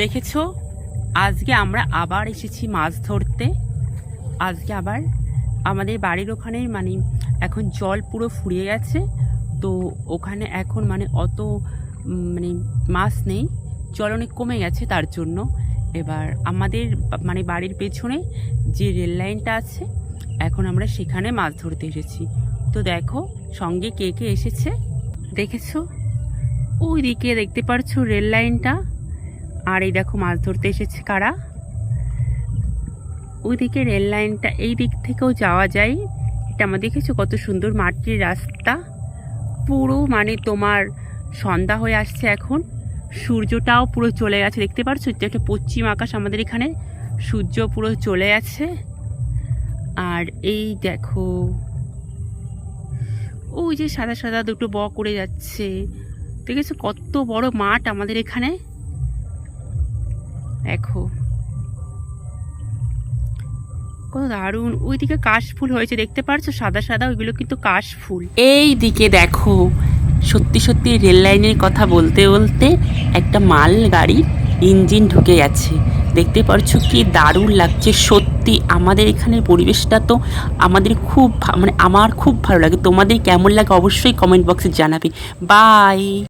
দেখেছ? আজকে আমরা আবার এসেছি মাছ ধরতে। আজকে আবার আমাদের বাড়ির ওখানে মানে এখন জল পুরো ফুরিয়ে গেছে। তো ওখানে এখন মানে অত মানে মাছ নেই। জল অনেক কমে গেছে তার জন্য। এবার আমাদের মানে বাড়ির পেছনে যে রেল লাইনটা আছে, এখন আমরা সেখানে মাছ ধরতে এসেছি। তো দেখো, সঙ্গে কে কে এসেছে? দেখেছ? ওই দিকে দেখতে পারছ রেল লাইনটা। আর এই দেখো মাছ ধরতে এসেছে কারা? ওইদিকে রেল লাইনটা এই দিক থেকেও যাওয়া যায়। এটা আমার দেখেছ কত সুন্দর মাটির রাস্তা। পুরো মানে তোমার সন্ধ্যা হয়ে আসছে এখন। সূর্যটাও পুরো চলে গেছে। দেখতে পারছ? একটা পশ্চিম আকাশ আমাদের এখানে। সূর্য পুরো চলে গেছে। আর এই দেখো, ওই যে সাদা সাদা দুটো ব করে যাচ্ছে। দেখেছ কত বড় মাঠ আমাদের এখানে? দেখো। কত দারুণ। ওইদিকে কাশ ফুল হয়েছে, দেখতে পারছ? সাদা সাদা, ওইগুলো কিন্তু কাশ ফুল। এই দিকে দেখো, সত্যি সত্যি রেল লাইনের কথা বলতে বলতে একটা মাল গাড়ির ইঞ্জিন ঢুকে গেছে। দেখতে পারছ কি দারুণ লাগছে, সত্যি। আমাদের এখানের পরিবেশটা তো আমাদের খুব মানে আমার খুব ভালো লাগে। তোমাদের কেমন লাগে অবশ্যই কমেন্ট বক্সে জানাবে। বাই!